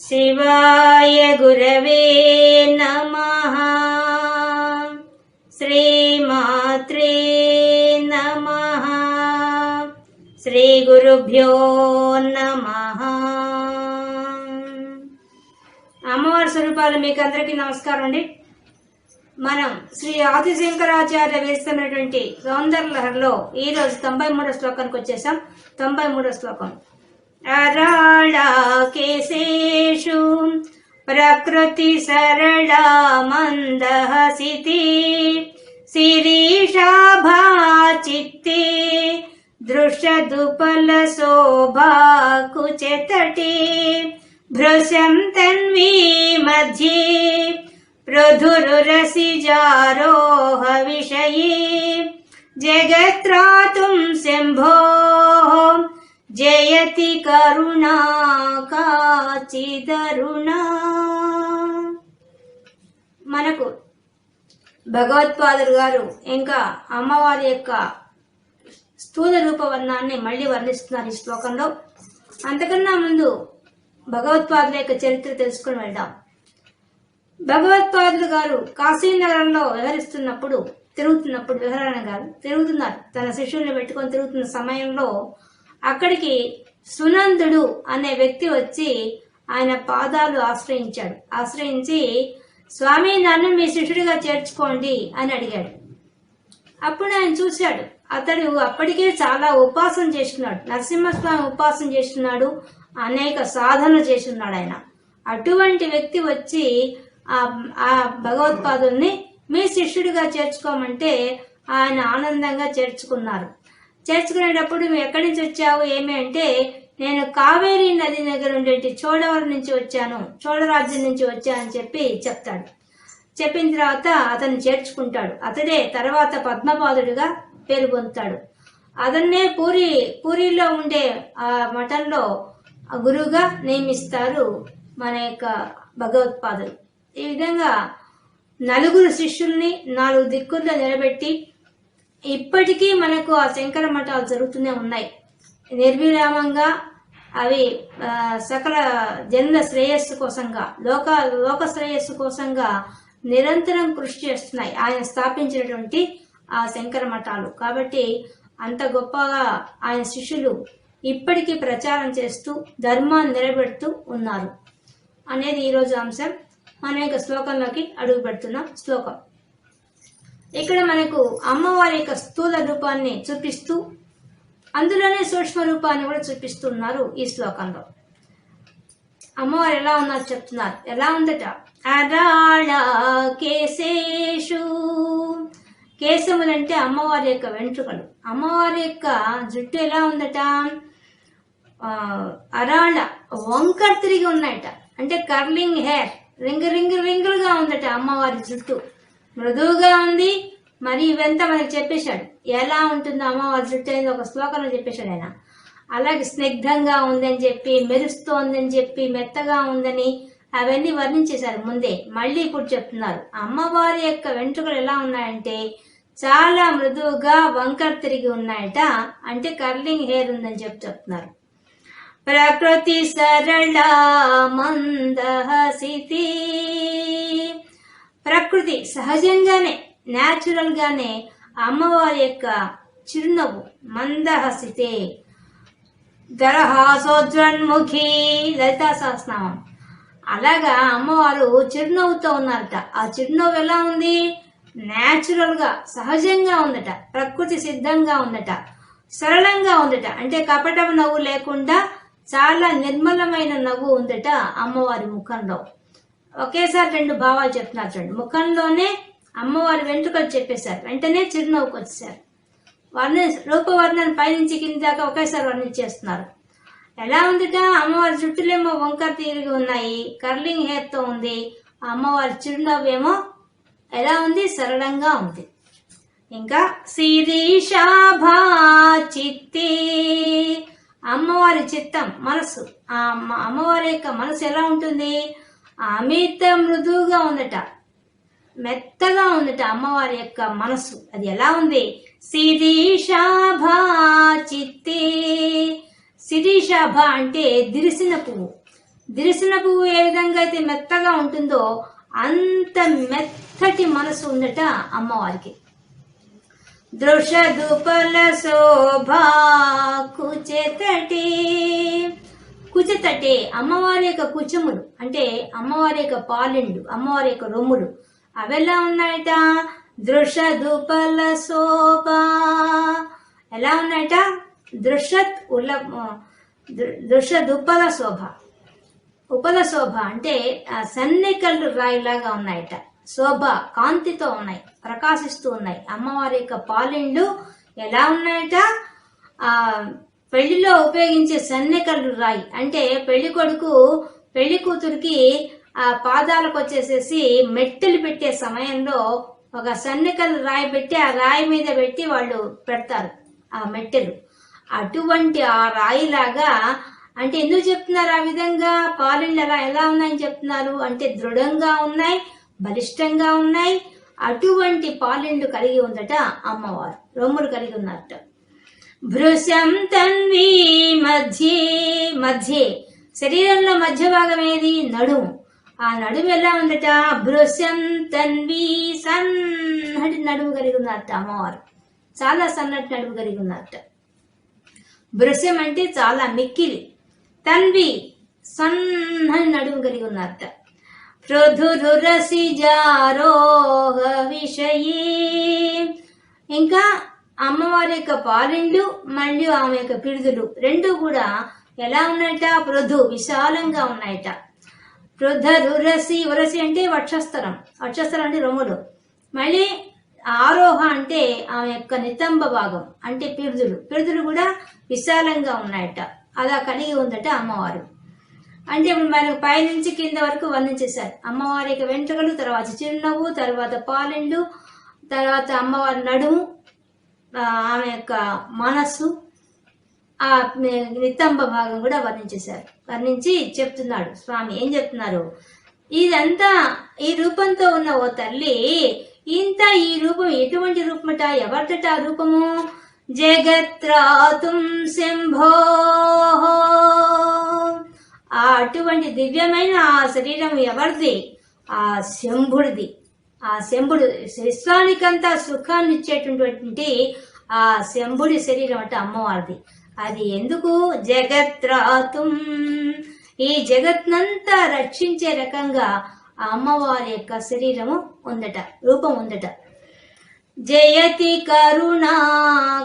శివాయ గురవే నమ. శ్రీమాత్రే నమ. శ్రీ గురుభ్యో నమ. అమ్మవారి స్వరూపాలు మీకు అందరికీ నమస్కారం అండి. మనం శ్రీ ఆదిశంకరాచార్య వేస్తున్నటువంటి సౌందర్యలహరిలో ఈ రోజు తొంభై మూడో శ్లోకానికి వచ్చేసాం. తొంభై మూడో శ్లోకం. ेषु प्रकृतिसरला मन्दहसिति शिरीशाभाचित्ते दृश्यदुपलशोभाकुचतटे भृशं तन्वी मध्ये पृधुरुरसिजारोह विषये जगत्रातुम् शम्भोः జయతి కరుణా కాచిదరుణా. మనకు భగవత్పాదులు గారు ఇంకా అమ్మవారి యొక్క స్థూల రూప వర్ణాన్ని మళ్ళీ వర్ణిస్తున్నారు ఈ శ్లోకంలో. అంతకన్నా ముందు భగవత్పాదుల యొక్క చరిత్ర తెలుసుకుని వెళ్దాం. భగవత్పాదులు గారు కాశీనగరంలో వ్యవహరిస్తున్నప్పుడు తిరుగుతున్నప్పుడు విహరణ గారు తిరుగుతున్నారు. తన శిష్యుల్ని పెట్టుకొని తిరుగుతున్న సమయంలో అక్కడికి సునందుడు అనే వ్యక్తి వచ్చి ఆయన పాదాలు ఆశ్రయించాడు. ఆశ్రయించి స్వామి నన్ను మీ శిష్యుడిగా చేర్చుకోండి అని అడిగాడు. అప్పుడు ఆయన చూశాడు. అతడు అప్పటికే చాలా ఉపాసన చేస్తున్నాడు. నరసింహస్వామి ఉపాసన చేస్తున్నాడు. అనేక సాధనలు చేస్తున్నాడు ఆయన. అటువంటి వ్యక్తి వచ్చి ఆ భగవత్పాదుల్ని మీ శిష్యుడిగా చేర్చుకోమంటే ఆయన ఆనందంగా చేర్చుకున్నారు. చేర్చుకునేటప్పుడు నువ్వు ఎక్కడి నుంచి వచ్చావు? ఏమి? అంటే నేను కావేరీ నది దగ్గర ఉండేటి చోడవరం నుంచి వచ్చాను. చోళరాజ్యం నుంచి వచ్చానని చెప్పి చెప్తాడు. చెప్పిన తర్వాత అతను చేర్చుకుంటాడు. అతడే తర్వాత పద్మపాదుడిగా పేరు పొందుతాడు. అతన్నే పూరి పూరిలో ఉండే ఆ మఠంలో ఆ గురువుగా నియమిస్తారు మన యొక్క భగవత్పాదులు. ఈ విధంగా నలుగురు శిష్యుల్ని నాలుగు దిక్కుల్లో నిలబెట్టి ఇప్పటికీ మనకు ఆ శంకర మఠాలు జరుగుతూనే ఉన్నాయి. నిర్విరామంగా అవి సకల జనుల శ్రేయస్సు కోసంగా లోక లోక శ్రేయస్సు కోసంగా నిరంతరం కృషి చేస్తున్నాయి. ఆయన స్థాపించినటువంటి ఆ శంకర మఠాలు. కాబట్టి అంత గొప్పగా ఆయన శిష్యులు ఇప్పటికీ ప్రచారం చేస్తూ ధర్మాన్ని నిలబెడుతూ ఉన్నారు. అనేది ఈరోజు అంశం. మన యొక్క శ్లోకంలోకి అడుగుపెడుతున్న శ్లోకం. ఇక్కడ మనకు అమ్మవారి యొక్క స్థూల రూపాన్ని చూపిస్తూ అందులోనే సూక్ష్మ రూపాన్ని కూడా చూపిస్తున్నారు ఈ శ్లోకంలో. అమ్మవారు ఎలా ఉన్నారు చెప్తున్నారు. ఎలా ఉందట? అరాళ కేశేషు. కేశములంటే అమ్మవారి యొక్క వెంట్రుకలు. అమ్మవారి యొక్క జుట్టు ఎలా ఉందట? అరాళ వంకర తిరిగి ఉన్నాయట. అంటే కర్లింగ్ హెయిర్. రింగు రింగు రింగులుగా ఉందట అమ్మవారి జుట్టు. మృదువుగా ఉంది మరి ఇవంతా మనకి చెప్పేశాడు. ఎలా ఉంటుందో అమ్మవారి జుట్టు అనేది ఒక శ్లోకంలో చెప్పేశాడు ఆయన. అలాగే స్నిగ్ధంగా ఉందని చెప్పి మెరుస్తోందని చెప్పి మెత్తగా ఉందని అవన్నీ వర్ణించేశారు ముందే. మళ్ళీ ఇప్పుడు చెప్తున్నారు. అమ్మవారి యొక్క వెంట్రుకలు ఎలా ఉన్నాయంటే చాలా మృదువుగా వంకర తిరిగి ఉన్నాయట అంటే కర్లింగ్ హెయిర్ ఉందని చెప్పి చెప్తున్నారు. ప్రకృతి సరళ మందహసితి. ప్రకృతి సహజంగానే న్యాచురల్ గానే అమ్మవారి యొక్క చిరునవ్వు మందహసితే. దరహాసోజ్వన్ముఖి లలితా సహస్రనామం అలాగా అమ్మవారు చిరునవ్వుతో ఉన్నారట. ఆ చిరునవ్వు ఎలా ఉంది? న్యాచురల్గా సహజంగా ఉందట. ప్రకృతి సిద్ధంగా ఉందట. సరళంగా ఉందట. అంటే కపటం నవ్వు లేకుండా చాలా నిర్మలమైన నవ్వు ఉందట అమ్మవారి ముఖంలో. ఒకేసారి రెండు భావాలు చెప్తున్నారు చూడండి. ముఖంలోనే అమ్మవారి వెంట్రుకలు చెప్పేశారు. వెంటనే చిరునవ్వుకు వచ్చేసారు వర్ణ రూపవర్ణన పైనుంచి కింద దాకా ఒకేసారి వర్ణించేస్తున్నారు. ఎలా ఉందిట? అమ్మవారి జుట్టులేమో వంకర తీరిగి ఉన్నాయి. కర్లింగ్ హెయిర్ ఉంది. ఆ అమ్మవారి చిరునవ్వేమో ఎలా ఉంది? సరళంగా ఉంది. ఇంకా శిరీషాభా చిత్తి. అమ్మవారి చిత్తం మనసు ఆ అమ్మవారి యొక్క మనసు ఎలా ఉంటుంది? అమిత మృదువుగా ఉందట. మెత్తగా ఉందట అమ్మవారి యొక్క మనసు. అది ఎలా ఉంది? శిరీషాభా చిత్తే. శిరీషాభ అంటే దిరిసిన పువ్వు. దిరిసిన పువ్వు ఏ విధంగా అయితే మెత్తగా ఉంటుందో అంత మెత్తటి మనసు ఉందట అమ్మవారికి. దృషదుపల శోభా కుచెతటి. కుచెతటే అమ్మవారి యొక్క కుచములు అంటే అమ్మవారి యొక్క పాలెండు అమ్మవారి యొక్క రొమ్ములు. అవెలా ఉన్నాయట? దృషదుపల శోభా. ఎలా ఉన్నాయట? దృషత్ ఉల దృషదుపల శోభ. ఉపల శోభ అంటే ఆ రాయిలాగా ఉన్నాయట. శోభ కాంతితో ఉన్నాయి ప్రకాశిస్తూ ఉన్నాయి. అమ్మవారి యొక్క పాలెండు ఎలా ఉన్నాయట? ఆ పెళ్ళిలో ఉపయోగించే సన్నెకళ్ళు రాయి. అంటే పెళ్ళి కొడుకు పెళ్ళి కూతురికి ఆ పాదాలకు వచ్చేసేసి మెట్టెలు పెట్టే సమయంలో ఒక సన్నెకలు రాయి పెట్టి ఆ రాయి మీద పెట్టి వాళ్ళు పెడతారు ఆ మెట్టెలు. అటువంటి ఆ రాయిలాగా అంటే ఎందుకు చెప్తున్నారు ఆ విధంగా? పాలెళ్ళు ఎలా ఎలా ఉన్నాయని చెప్తున్నారు? అంటే దృఢంగా ఉన్నాయి బలిష్టంగా ఉన్నాయి. అటువంటి పాలెండు కలిగి ఉందట అమ్మవారు రొమ్ములు కలిగి ఉన్నట్టు భృశం తన్వి మధ్యే మధ్యే. శరీరంలో మధ్య భాగం ఏది నడుము. ఆ నడుము ఎలా ఉందట? భృశం తన్వి సన్నటి నడుము కలిగి ఉన్నట్ట అమ్మవారు. చాలా సన్నటి నడుము కలిగి ఉన్నట్ట భృశం అంటే చాలా మిక్కిలి. తన్వి సన్నని నడుము కలిగి ఉన్నట్ట పృథురురసి జారోహ విషయే. ఇంకా అమ్మవారి యొక్క పాలిండ్లు మరియు ఆమె యొక్క పిడుదులు రెండు కూడా ఎలా ఉన్నాయట? పృథు విశాలంగా ఉన్నాయట. పృథరురసి ఉరసి అంటే వక్షస్థలం. వక్షస్థలం అంటే రొమ్ములు. మళ్ళీ ఆరోహ అంటే ఆమె యొక్క నితంబ భాగం అంటే పిరుదులు పిరుదులు కూడా విశాలంగా ఉన్నాయట. అలా కలిగి ఉందట అమ్మవారు. అంటే ఇప్పుడు మనకు పైనుంచి కింద వరకు వర్ణించేశారు. అమ్మవారి యొక్క వెంట్రుకలు తర్వాత చిరునవ్వు తర్వాత పాలెండు తర్వాత అమ్మవారి నడుము ఆమె యొక్క మనస్సు ఆ నిత్తంబ భాగం కూడా వర్ణించేశారు. వర్ణించి చెప్తున్నాడు. స్వామి ఏం చెప్తున్నారు? ఇదంతా ఈ రూపంతో ఉన్న ఓ తల్లి ఇంత ఈ రూపం ఎటువంటి రూపమట? ఎవరిదట ఆ రూపము? జగత్రాతుం శంభో. ఆ అటువంటి దివ్యమైన ఆ శరీరం ఎవరిది? ఆ శంభుడిది. ఆ శంభుడు విశ్వానికంతా సుఖాన్ని ఇచ్చేటటువంటి ఆ శంభుడి శరీరం అంటే అమ్మవారిది. అది ఎందుకు? జగత్రాతుం. ఈ జగత్నంతా రక్షించే రకంగా ఆ అమ్మవారి యొక్క శరీరము ఉందట రూపం ఉందట. జయతి కరుణా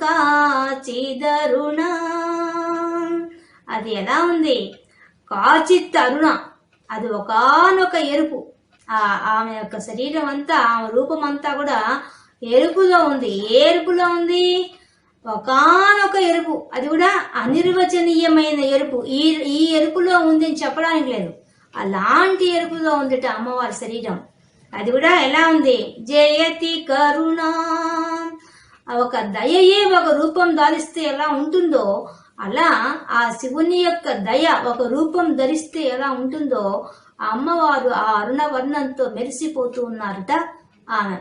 కాచిదరుణ. అది ఎలా ఉంది? కాచి అరుణ అది ఒకానొక ఎరుపు. ఆమె యొక్క శరీరం అంతా ఆమె రూపం అంతా కూడా ఎరుపులో ఉంది. ఏ ఎరుపులో ఉంది? ఒకానొక ఎరుపు. అది కూడా అనిర్వచనీయమైన ఎరుపు. ఈ ఈ ఎరుపులో ఉంది అని చెప్పడానికి లేదు. అలాంటి ఎరుపులో ఉందిట అమ్మవారి శరీరం. అది కూడా ఎలా ఉంది? జయతి కరుణ. ఒక దయయే ఒక రూపం ధరిస్తే ఎలా ఉంటుందో అలా ఆ శివుని యొక్క దయ ఒక రూపం ధరిస్తే ఎలా ఉంటుందో ఆ అమ్మవారు ఆ అరుణవర్ణంతో మెరిసిపోతూ ఉన్నారట ఆమె.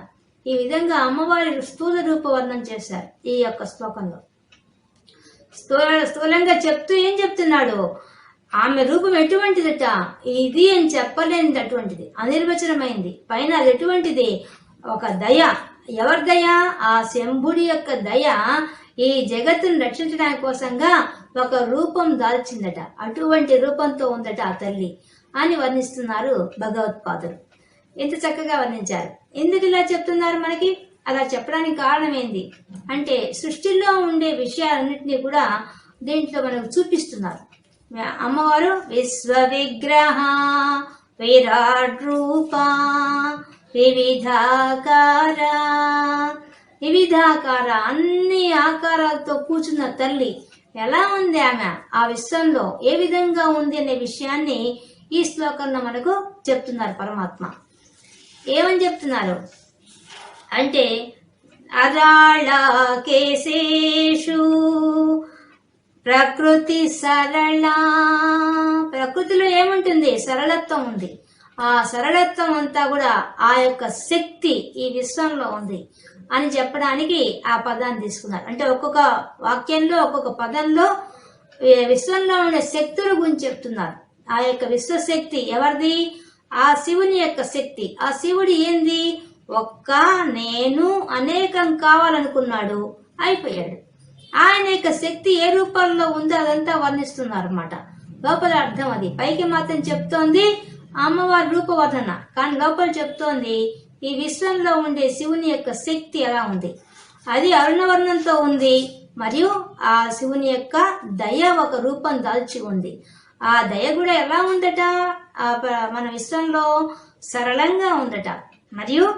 ఈ విధంగా అమ్మవారి స్థూల రూపవర్ణం చేశారు ఈ యొక్క శ్లోకంలో. స్థూల స్థూలంగా చెప్తూ ఏం చెప్తున్నాడు? ఆమె రూపం ఎటువంటిదట? ఇది అని చెప్పలేనిది అటువంటిది అనిర్వచనమైంది. పైన అది ఎటువంటిది? ఒక దయ. ఎవరి దయ? ఆ శంభుడి యొక్క దయ ఈ జగత్తును రక్షించడానికి కోసంగా ఒక రూపం దాల్చిందట. అటువంటి రూపంతో ఉందట ఆ తల్లి. అని వర్ణిస్తున్నారు భగవత్పాదులు. ఎంత చక్కగా వర్ణించారు. ఎందుకు ఇలా చెప్తున్నారు మనకి? అలా చెప్పడానికి కారణం ఏంది? అంటే సృష్టిలో ఉండే విషయాలన్నింటినీ కూడా దీంట్లో మనకు చూపిస్తున్నారు. అమ్మవారు విశ్వ విగ్రహ విరాట్ రూప వివిధాకార వివిధాకార అన్ని ఆకారాలతో కూర్చున్న తల్లి ఎలా ఉంది ఆమె? ఆ విశ్వంలో ఏ విధంగా ఉంది అనే విషయాన్ని ఈ శ్లోకంలో మనకు చెప్తున్నారు పరమాత్మ. ఏమని చెప్తున్నారు? అంటే అరాళ కేశేషు ప్రకృతి సరళ. ప్రకృతిలో ఏముంటుంది? సరళత్వం ఉంది. ఆ సరళత్వం అంతా కూడా ఆ యొక్క శక్తి ఈ విశ్వంలో ఉంది అని చెప్పడానికి ఆ పదాన్ని తీసుకున్నారు. అంటే ఒక్కొక్క వాక్యంలో ఒక్కొక్క పదంలో విశ్వంలో ఉండే శక్తుల గురించి చెప్తున్నారు. ఆ యొక్క విశ్వశక్తి ఎవరిది? ఆ శివుని యొక్క శక్తి. ఆ శివుడు ఏంది? ఒక్క నేను అనేకం కావాలనుకున్నాడు. అయిపోయాడు. ఆయన యొక్క శక్తి ఏ రూపంలో ఉందో అదంతా వర్ణిస్తున్నారు అనమాట లోపల అర్థం అది. పైకి మాత్రం చెప్తోంది అమ్మవారి రూపవర్ధన కానీ లోపల చెప్తోంది ఈ విశ్వంలో ఉండే శివుని యొక్క శక్తి ఎలా ఉంది? అది అరుణవర్ణంతో ఉంది. మరియు ఆ శివుని యొక్క దయ ఒక రూపం దాల్చి ఉంది. ఆ దయ కూడా ఎలా ఉందట? ఆ ప- మన విశ్వంలో సరళంగా ఉందట. మరియు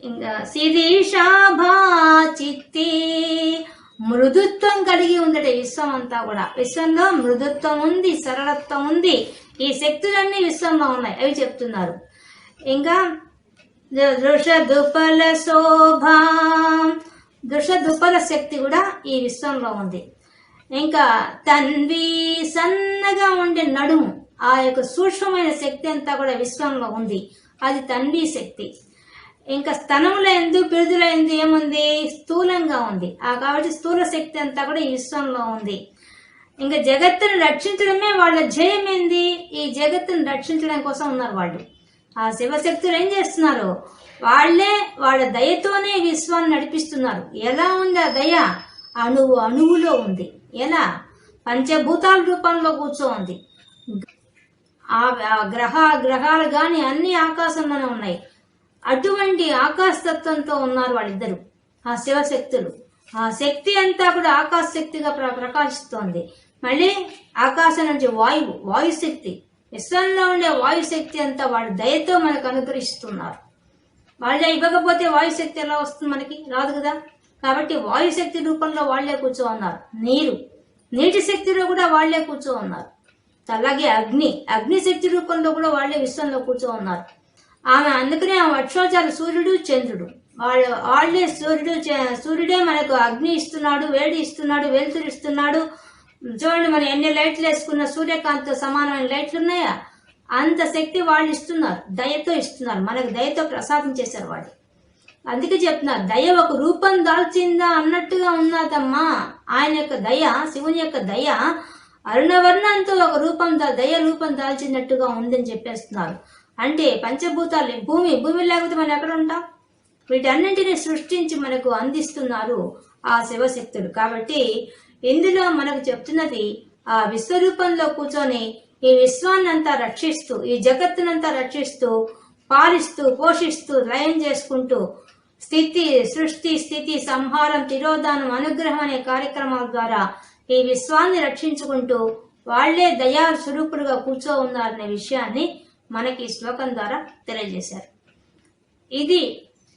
ఇంకా శిరీషాభా చిత్తి మృదుత్వం కలిగి ఉందట ఈ విశ్వం అంతా కూడా. విశ్వంలో మృదుత్వం ఉంది సరళత్వం ఉంది. ఈ శక్తులన్నీ విశ్వంలో ఉన్నాయి. అవి చెప్తున్నారు. ఇంకా దృషదుపల శోభ దృషదుపల శక్తి కూడా ఈ విశ్వంలో ఉంది. ఇంకా తన్వి సన్నగా ఉండే నడుము ఆ యొక్క సూక్ష్మమైన శక్తి అంతా కూడా విశ్వంలో ఉంది. అది తన్వి శక్తి. ఇంకా స్తనముల ఎందు పిరుదుల ఎందు ఏముంది? స్థూలంగా ఉంది. ఆ కాబట్టి స్థూల శక్తి అంతా కూడా ఈ విశ్వంలో ఉంది. ఇంకా జగత్తును రక్షించడమే వాళ్ళ జయం ఏంది? ఈ జగత్తును రక్షించడం కోసం ఉన్నారు వాళ్ళు. ఆ శివశక్తులు ఏం చేస్తున్నారు? వాళ్ళే వాళ్ళ దయతోనే విశ్వాన్ని నడిపిస్తున్నారు. ఎలా ఉంది ఆ దయ? అణువు అణువులో ఉంది. ఎలా? పంచభూతాల రూపంలో కూర్చోంది. ఆ ఆ గ్రహ గ్రహాలు కానీ అన్ని ఆకాశంలోనే ఉన్నాయి. అటువంటి ఆకాశతత్వంతో ఉన్నారు వాళ్ళిద్దరు. ఆ శివశక్తులు. ఆ శక్తి అంతా కూడా ఆకాశ శక్తిగా ప్ర ప్రకాశిస్తోంది. మళ్ళీ ఆకాశం నుంచి వాయువు వాయుశక్తి. విశ్వంలో ఉండే వాయుశక్తి అంతా వాళ్ళు దయతో మనకు అనుగ్రహిస్తున్నారు. వాళ్ళే ఇవ్వకపోతే వాయుశక్తి ఎలా వస్తుంది మనకి? రాదు కదా? కాబట్టి వాయుశక్తి రూపంలో వాళ్ళే కూర్చో ఉన్నారు నీరు. నీటి శక్తిలో కూడా వాళ్ళే కూర్చో ఉన్నారు అలాగే అగ్ని. అగ్ని శక్తి రూపంలో కూడా వాళ్ళే విశ్వంలో కూర్చో ఉన్నారు ఆమె అందుకనే ఆమె వక్షోజాలు సూర్యుడు చంద్రుడు. వాళ్ళ వాళ్ళే సూర్యుడు సూర్యుడే మనకు అగ్ని ఇస్తున్నాడు వేడి ఇస్తున్నాడు వెలుతురు ఇస్తున్నాడు. చూడండి మనం ఎన్ని లైట్లు వేసుకున్న సూర్యకాంతితో సమానమైన లైట్లు ఉన్నాయా? అంత శక్తి వాళ్ళు ఇస్తున్నారు. దయతో ఇస్తున్నారు. మనకు దయతో ప్రసాదం చేశారు వాళ్ళు. అందుకే చెప్తున్నారు దయ ఒక రూపం దాల్చిందా అన్నట్టుగా ఉన్నదమ్మా. ఆయన యొక్క దయ శివుని యొక్క దయ అరుణవర్ణంతో ఒక రూపం దా దయ రూపం దాల్చినట్టుగా ఉందని చెప్పేస్తున్నారు. అంటే పంచభూతాలు భూమి భూమి లేకపోతే మనం ఎక్కడ ఉంటాం? వీటన్నింటినీ సృష్టించి మనకు అందిస్తున్నారు ఆ శివశక్తులు కాబట్టి ఇందులో మనకు చెప్తున్నది ఆ విశ్వరూపంలో కూర్చొని ఈ విశ్వాన్నంతా రక్షిస్తూ ఈ జగత్తునంతా రక్షిస్తూ పాలిస్తూ పోషిస్తూ లయం చేసుకుంటూ స్థితి సృష్టి స్థితి సంహారం తిరోధానం అనుగ్రహం అనే కార్యక్రమాల ద్వారా ఈ విశ్వాన్ని రక్షించుకుంటూ వాళ్ళే దయా స్వరూపుడుగా కూర్చో ఉన్నారనే విషయాన్ని మనకి ఈ శ్లోకం ద్వారా తెలియజేశారు. ఇది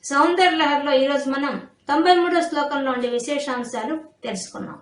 సౌందర్య లహర్లో ఈరోజు మనం తొంభై మూడో శ్లోకంలో ఉండే విశేషాంశాలు తెలుసుకున్నాం.